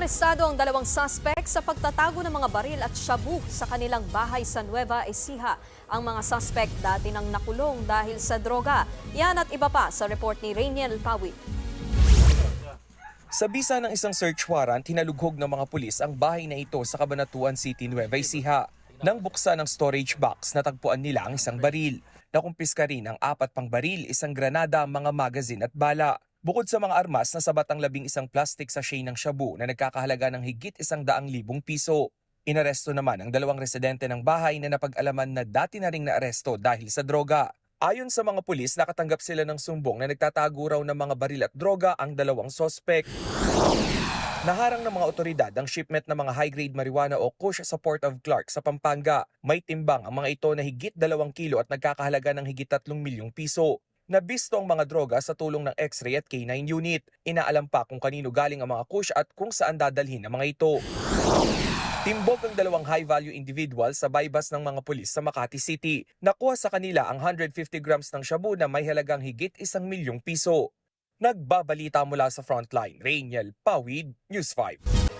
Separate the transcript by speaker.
Speaker 1: Naarestado ang dalawang suspect sa pagtatago ng mga baril at shabu sa kanilang bahay sa Nueva Ecija. Ang mga suspect dati nang nakulong dahil sa droga. Yan at iba pa sa report ni Rainiel Pawit.
Speaker 2: Sa bisa ng isang search warrant, hinalughog ng mga pulis ang bahay na ito sa Cabanatuan City, Nueva Ecija. Nang buksan ang storage box, natagpuan nila ang isang baril. Nakumpiska rin ang apat pang baril, isang granada, mga magazine at bala. Bukod sa mga armas, nasabat ang labing isang plastic sachet ng shabu na nagkakahalaga ng higit isang daang libong piso. Inaresto naman ang dalawang residente ng bahay na napag-alaman na dati na ring naaresto dahil sa droga. Ayon sa mga pulis, nakatanggap sila ng sumbong na nagtatago raw ng mga baril at droga ang dalawang sospek. Naharang ng mga otoridad ang shipment ng mga high-grade marijuana o kush sa Port of Clark sa Pampanga. May timbang ang mga ito na higit dalawang kilo at nagkakahalaga ng higit tatlong milyong piso. Nabisto ang mga droga sa tulong ng X-ray at K9 unit. Inaalam pa kung kanino galing ang mga kush at kung saan dadalhin ang mga ito. Timbog ang dalawang high-value individual sa bypass ng mga pulis sa Makati City. Nakuha sa kanila ang 150 grams ng shabu na may halagang higit isang milyong piso. Nagbabalita mula sa frontline, Rainiel Pawid, News 5.